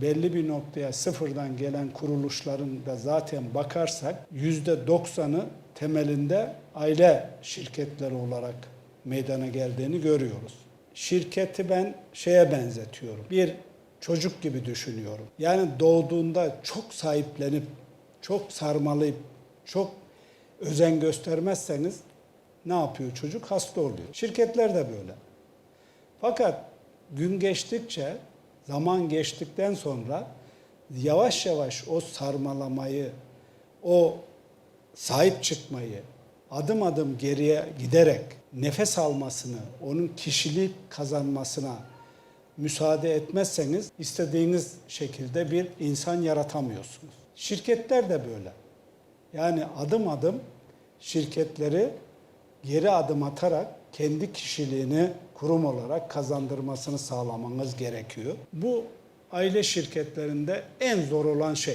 belli bir noktaya sıfırdan gelen kuruluşların da zaten bakarsak yüzde doksanı temelinde aile şirketleri olarak meydana geldiğini görüyoruz. Şirketi ben şeye benzetiyorum. Bir çocuk gibi düşünüyorum. Yani doğduğunda çok sahiplenip, çok sarmalayıp, çok özen göstermezseniz ne yapıyor çocuk? Hasta oluyor. Şirketler de böyle. Fakat gün geçtikçe, zaman geçtikten sonra yavaş yavaş o sarmalamayı, o sahip çıkmayı, adım adım geriye giderek nefes almasını, onun kişilik kazanmasına müsaade etmezseniz istediğiniz şekilde bir insan yaratamıyorsunuz. Şirketler de böyle. Yani adım adım şirketleri geri adım atarak kendi kişiliğini kurum olarak kazandırmasını sağlamanız gerekiyor. Bu aile şirketlerinde en zor olan şey.